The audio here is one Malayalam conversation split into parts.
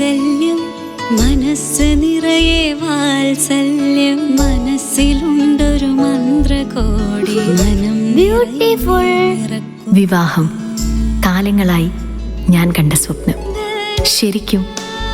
മാംഗല്യം മനസ്സ് നിറയെ വാത്സല്യം മനസ്സിലുണ്ടൊരു മന്ത്രകോടി. മനം ബ്യൂട്ടിഫുൾ. വിവാഹം. കാലങ്ങളായി ഞാൻ കണ്ട സ്വപ്നം. ശരിക്കും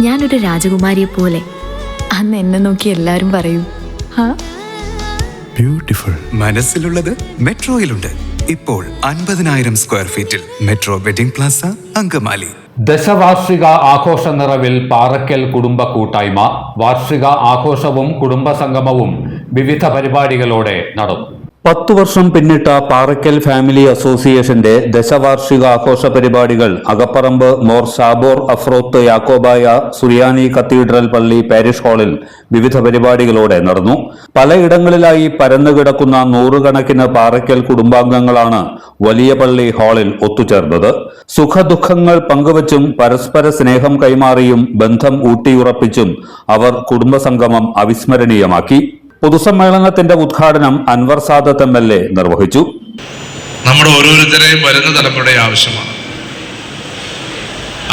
ഞാനൊരു രാജകുമാരിയെ പോലെ. അന്ന് എന്നെ നോക്കി എല്ലാവരും പറയും ബ്യൂട്ടിഫുൾ. മനസ്സിലുള്ളത് മെട്രോയിലുണ്ട്. ഇപ്പോൾ അൻപതിനായിരം സ്ക്വയർ ഫീറ്റിൽ മെട്രോ വെഡിംഗ് പ്ലാസ അങ്കമാലി. ദശവാർഷിക ആഘോഷ നിറവിൽ പാറക്കൽ കുടുംബ കൂട്ടായ്മ വാർഷിക ആഘോഷവും കുടുംബ സംഗമവും വിവിധ പരിപാടികളോടെ നടന്നു. പത്തു വർഷം പിന്നിട്ട പാറയ്ക്കൽ ഫാമിലി അസോസിയേഷന്റെ ദശവാർഷിക ആഘോഷ പരിപാടികൾ അകപ്പറമ്പ് മോർ സാബോർ അഫ്രോത്ത് യാക്കോബായ സുറിയാനി കത്തീഡ്രൽ പള്ളി പാരിഷ് ഹാളിൽ വിവിധ പരിപാടികളോടെ നടന്നു. പലയിടങ്ങളിലായി പരന്നുകിടക്കുന്ന നൂറുകണക്കിന് പാറയ്ക്കൽ കുടുംബാംഗങ്ങളാണ് വലിയ പള്ളി ഹാളിൽ ഒത്തുചേർന്നത്. സുഖദുഃഖങ്ങൾ പങ്കുവച്ചും പരസ്പര സ്നേഹം കൈമാറിയും ബന്ധം ഊട്ടിയുറപ്പിച്ചും അവർ കുടുംബസംഗമം അവിസ്മരണീയമാക്കി. പൊതുസമ്മേളനത്തിന്റെ ഉദ്ഘാടനം Anwar Sadath M L A നിർവഹിച്ചു. നമ്മുടെ ഓരോരുത്തരെയും വരുന്ന തലമുറയുടെ ആവശ്യമാണ്.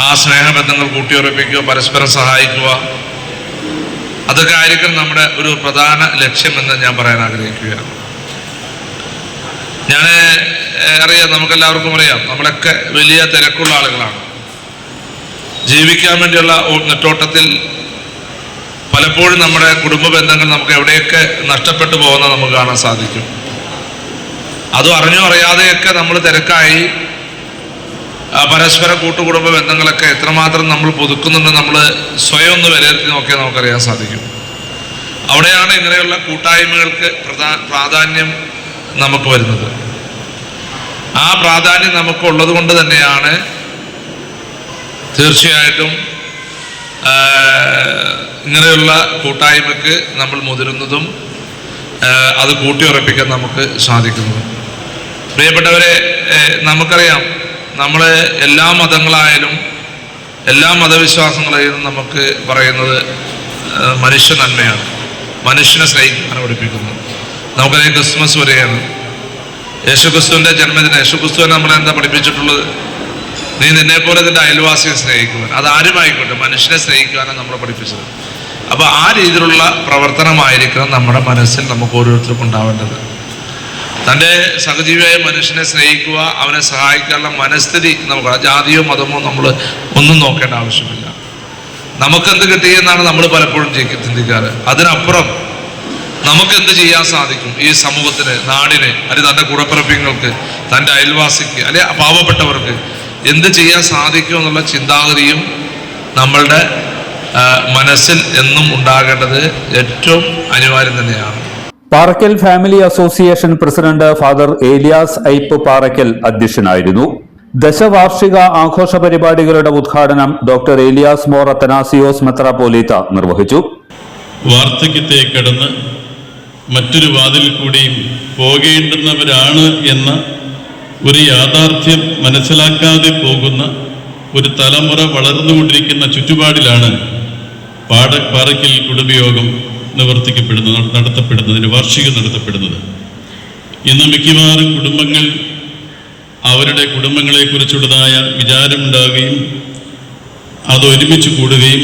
ആ സ്നേഹബന്ധങ്ങൾ കൂട്ടിയുറപ്പിക്കുക പരസ്പരം സഹായിക്കുക അതൊക്കെ ആയിരിക്കും നമ്മുടെ ഒരു പ്രധാന ലക്ഷ്യമെന്ന് ഞാൻ പറയാൻ ആഗ്രഹിക്കുകയാണ്. ഞാൻ അറിയാം നമുക്കെല്ലാവർക്കും അറിയാം നമ്മളൊക്കെ വലിയ തിരക്കുള്ള ആളുകളാണ്. ജീവിക്കാൻ വേണ്ടിയുള്ള നെട്ടോട്ടത്തിൽ പലപ്പോഴും നമ്മുടെ കുടുംബ ബന്ധങ്ങൾ നമുക്ക് എവിടെയൊക്കെ നഷ്ടപ്പെട്ടു പോകുന്നത് നമുക്ക് കാണാൻ സാധിക്കും. അതും അറിഞ്ഞോ അറിയാതെയൊക്കെ നമ്മൾ തിരക്കായി പരസ്പര കൂട്ടുകുടുംബ ബന്ധങ്ങളൊക്കെ എത്രമാത്രം നമ്മൾ പുതുക്കുന്നുണ്ട് നമ്മൾ സ്വയം ഒന്ന് വിലയിരുത്തി നോക്കിയാൽ നമുക്കറിയാൻ സാധിക്കും. അവിടെയാണ് ഇങ്ങനെയുള്ള കൂട്ടായ്മകൾക്ക് പ്രധാ പ്രാധാന്യം നമുക്ക് വരുന്നത്. ആ പ്രാധാന്യം നമുക്ക് ഉള്ളത് കൊണ്ട് തന്നെയാണ് തീർച്ചയായിട്ടും ഇങ്ങനെയുള്ള കൂട്ടായ്മക്ക് നമ്മൾ മുതിരുന്നതും അത് കൂട്ടിയുറപ്പിക്കാൻ നമുക്ക് സാധിക്കുന്നതും. പ്രിയപ്പെട്ടവരെ നമുക്കറിയാം നമ്മൾ എല്ലാ മതങ്ങളായാലും എല്ലാ മതവിശ്വാസങ്ങളായാലും നമുക്ക് പറയുന്നത് മനുഷ്യ നന്മയാണ് മനുഷ്യനെ സ്നേഹിക്കാൻ പഠിപ്പിക്കുന്നത്. നമുക്കറിയാം ക്രിസ്മസ് വരെയാണ് യേശുക്രിസ്തുവിന്റെ ജന്മദിനം യേശുക്രിസ്തുവിനെ നമ്മളെന്താ പഠിപ്പിച്ചിട്ടുള്ളത്? നീ നിന്നെ പോലെ നിന്റെ അയൽവാസിയെ സ്നേഹിക്കുവാൻ അത് ആരുമായിക്കോട്ടെ മനുഷ്യനെ സ്നേഹിക്കുവാനാണ് നമ്മളെ പഠിപ്പിച്ചത്. അപ്പോൾ ആ രീതിയിലുള്ള പ്രവർത്തനമായിരിക്കണം നമ്മുടെ മനസ്സിൽ നമുക്ക് ഓരോരുത്തർക്കും ഉണ്ടാവേണ്ടത്. തന്റെ സഹജീവിയായ മനുഷ്യനെ സ്നേഹിക്കുക അവനെ സഹായിക്കാനുള്ള മനസ്ഥിതി നമുക്ക് ജാതിയോ മതമോ നമ്മൾ ഒന്നും നോക്കേണ്ട ആവശ്യമില്ല. നമുക്കെന്ത് കിട്ടിയെന്നാണ് നമ്മൾ പലപ്പോഴും ചിന്തി- ചിന്തിക്കാറ്. അതിനപ്പുറം നമുക്ക് എന്ത് ചെയ്യാൻ സാധിക്കും ഈ സമൂഹത്തിന് നാടിന് അല്ലെങ്കിൽ തന്റെ കൂടപ്പിറപ്പിങ്ങൾക്ക് തന്റെ അയൽവാസിക്ക് അല്ലെ പാവപ്പെട്ടവർക്ക്. എന്ത് ചെയ്യാൻ സാധിക്കും എന്നുള്ള ചിന്താഗതിയും നമ്മളുടെ മനസ്സിൽ എന്നും ഉണ്ടാകേണ്ടത് ഏറ്റവും അനിവാര്യം തന്നെയാണ്. Parakkal family association president father Elias Aipe Parakkal അധ്യക്ഷനായിരുന്നു. ദശവാർഷിക ആഘോഷ പരിപാടികളുടെ ഉദ്ഘാടനം ഡോക്ടർ ഏലിയാസ് മോർ അത്തനാസിയോസ് മെത്രാപോലീത്ത നിർവഹിച്ചു. വാർദ്ധക്യത്തെ കടന്ന് മറ്റൊരു വാതിൽ കൂടിയും പോകേണ്ടുന്നവരാണ് എന്ന ഒരു യാഥാർത്ഥ്യം മനസ്സിലാക്കാതെ പോകുന്ന ഒരു തലമുറ വളർന്നുകൊണ്ടിരിക്കുന്ന ചുറ്റുപാടിലാണ് പാട പാറയ്ക്കൽ കുടുംബയോഗം നിവർത്തിക്കപ്പെടുന്നത് നട- നടത്തപ്പെടുന്നതിന് വാർഷികം നടത്തപ്പെടുന്നത്. ഇന്ന് മിക്കവാറും കുടുംബങ്ങൾ അവരുടെ കുടുംബങ്ങളെക്കുറിച്ചുള്ളതായ വിചാരമുണ്ടാവുകയും അത് ഒരുമിച്ച് കൂടുകയും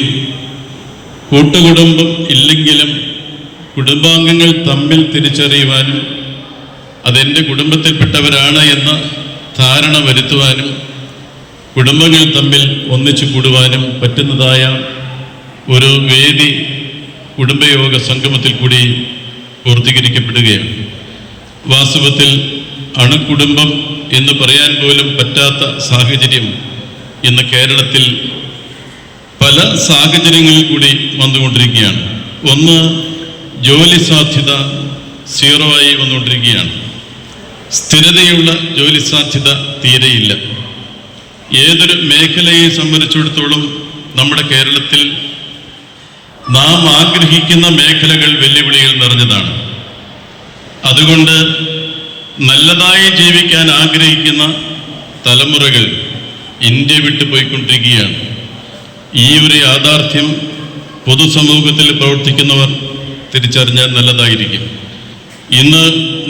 കൂട്ടുകുടുംബം ഇല്ലെങ്കിലും കുടുംബാംഗങ്ങൾ തമ്മിൽ തിരിച്ചറിയുവാനും അതെന്റെ കുടുംബത്തിൽപ്പെട്ടവരാണ് എന്ന ധാരണ വരുത്തുവാനും കുടുംബങ്ങൾ തമ്മിൽ ഒന്നിച്ചു കൂടുവാനും പറ്റുന്നതായ ഒരു വേദി കുടുംബയോഗ സംഗമത്തിൽ കൂടി പൂർത്തീകരിക്കപ്പെടുകയാണ്. വാസ്തവത്തിൽ അണുകുടുംബം എന്ന് പറയാൻ പോലും പറ്റാത്ത സാഹചര്യം ഇന്ന് കേരളത്തിൽ പല സാഹചര്യങ്ങളിൽ കൂടി വന്നുകൊണ്ടിരിക്കുകയാണ്. ഒന്ന് ജോലി സാധ്യത സീറോ ആയി വന്നുകൊണ്ടിരിക്കുകയാണ്. സ്ഥിരതയുള്ള ജോലി സാധ്യത തീരെയില്ല. ഏതൊരു മേഖലയെ സംബന്ധിച്ചിടത്തോളം നമ്മുടെ കേരളത്തിൽ നാം ആഗ്രഹിക്കുന്ന മേഖലകൾ വെല്ലുവിളികൾ നിറഞ്ഞതാണ്. അതുകൊണ്ട് നല്ലതായി ജീവിക്കാൻ ആഗ്രഹിക്കുന്ന തലമുറകൾ ഇന്ത്യ വിട്ടു പോയിക്കൊണ്ടിരിക്കുകയാണ്. ഈ ഒരു യാഥാർത്ഥ്യം പൊതുസമൂഹത്തിൽ പ്രവർത്തിക്കുന്നവർ തിരിച്ചറിഞ്ഞാൽ നല്ലതായിരിക്കും. ഇന്ന്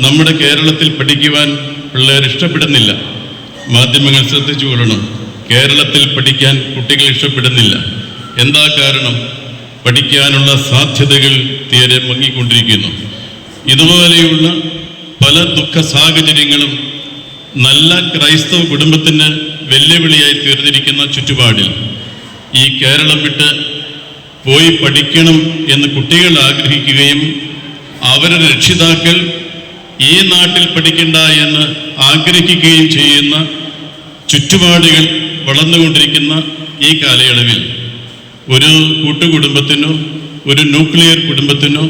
നമ്മുടെ കേരളത്തിൽ പഠിക്കുവാൻ പിള്ളേർ ഇഷ്ടപ്പെടുന്നില്ല. മാധ്യമങ്ങൾ ശ്രദ്ധിച്ചു കൊള്ളണം. കേരളത്തിൽ പഠിക്കാൻ കുട്ടികൾ ഇഷ്ടപ്പെടുന്നില്ല. എന്താ കാരണം? പഠിക്കാനുള്ള സാധ്യതകൾ തീരെ മങ്ങിക്കൊണ്ടിരിക്കുന്നു. ഇതുപോലെയുള്ള പല ദുഃഖ സാഹചര്യങ്ങളും നല്ല ക്രൈസ്തവ കുടുംബത്തിന് വെല്ലുവിളിയായി തീർന്നിരിക്കുന്ന ചുറ്റുപാടിൽ. ഈ കേരളം വിട്ട് പോയി പഠിക്കണം എന്ന് കുട്ടികൾ ആഗ്രഹിക്കുകയും അവരുടെ രക്ഷിതാക്കൾ ഈ നാട്ടിൽ പഠിക്കണ്ട എന്ന് ആഗ്രഹിക്കുകയും ചെയ്യുന്ന ചുറ്റുപാടുകൾ വളർന്നുകൊണ്ടിരിക്കുന്ന ഈ കാലയളവിൽ ഒരു കൂട്ടുകുടുംബത്തിനോ ഒരു ന്യൂക്ലിയർ കുടുംബത്തിനോ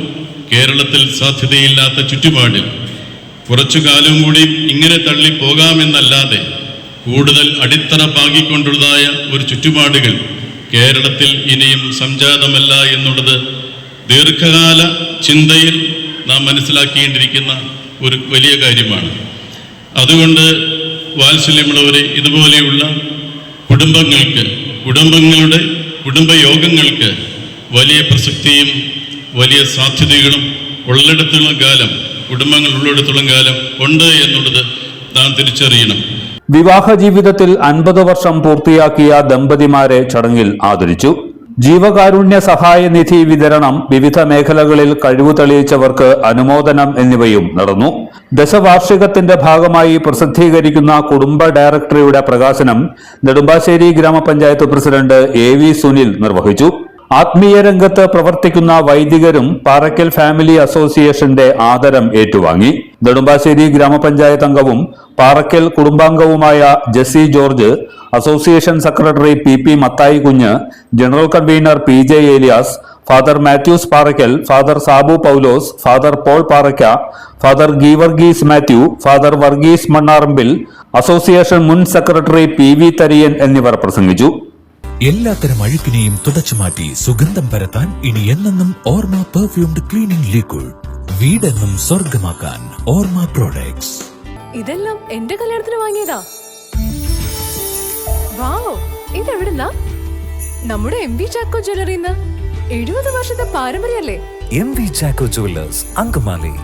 കേരളത്തിൽ സാധ്യതയില്ലാത്ത ചുറ്റുപാടിൽ കുറച്ചു കാലം കൂടി ഇങ്ങനെ തള്ളി പോകാമെന്നല്ലാതെ കൂടുതൽ അടിത്തറ പാകിക്കൊണ്ടുള്ളതായ ഒരു ചുറ്റുപാടുകൾ കേരളത്തിൽ ഇനിയും സംജാതമല്ല എന്നുള്ളത് ദീർഘകാല ചിന്തയിൽ നാം മനസ്സിലാക്കേണ്ടിയിരിക്കുന്ന ഒരു വലിയ കാര്യമാണ്. അതുകൊണ്ട് വാത്സല്യമുള്ളവരെ ഇതുപോലെയുള്ള കുടുംബങ്ങൾക്ക് കുടുംബങ്ങളുടെ കുടുംബയോഗങ്ങൾക്ക് വലിയ പ്രസക്തിയും വലിയ സാധ്യതകളും ഉള്ളിടത്തോളം കാലം കുടുംബങ്ങൾ ഉള്ളിടത്തോളം കാലം ഉണ്ട് എന്നുള്ളത് നാം തിരിച്ചറിയണം. വിവാഹ ജീവിതത്തിൽ അൻപത് വർഷം പൂർത്തിയാക്കിയ ദമ്പതിമാരെ ചടങ്ങിൽ ആദരിച്ചു. ജീവകാരുണ്യ സഹായ നിധി വിതരണം വിവിധ മേഖലകളിൽ കഴിവ് തെളിയിച്ചവർക്ക് അനുമോദനം എന്നിവയും നടന്നു. ദശവാർഷികത്തിന്റെ ഭാഗമായി പ്രസിദ്ധീകരിക്കുന്ന കുടുംബ ഡയറക്ടറിയുടെ പ്രകാശനം നെടുമ്പാശ്ശേരി ഗ്രാമപഞ്ചായത്ത് പ്രസിഡന്റ് എ വി സുനിൽ നിർവഹിച്ചു. ആത്മീയ രംഗത്ത് പ്രവർത്തിക്കുന്ന വൈദികരും പാറയ്ക്കൽ ഫാമിലി അസോസിയേഷന്റെ ആദരം ഏറ്റുവാങ്ങി. നെടുമ്പാശ്ശേരി ഗ്രാമപഞ്ചായത്ത് അംഗവും Parakkal കുടുംബാംഗവുമായ Jessy George association secretary P P Mathai Kunju general convener P J Elias father Mathews Parakkal father Sabu Paulose father Paul Parakka father Geevarghese Mathew father Varghese Mannarambil association മുൻ സെക്രട്ടറി പി വി തരിയൻ എന്നിവർ പ്രസംഗിച്ചു. എല്ലാത്തരം അഴുക്കിനെയും തുടച്ചുമാറ്റി സുഗന്ധം പരത്താൻ ഇനി എന്നെന്നും ഓർമ്മ പെർഫ്യൂംഡ് ക്ലീനിംഗ് ലിക്വിഡ് വീടെന്നും സ്വർഗമാക്കാൻ ഓർമ്മ പ്രോഡക്ട്സ് ഇതെല്ലാം എന്റെ കല്യാണത്തിന് വാങ്ങിയതാ. നമ്മുടെ എം വി ചാക്കോ ജ്വല്ലറിന്ന് എഴുപത് വർഷത്തെ പാരമ്പര്യല്ലേ M V Chacko jewellers Angamaly.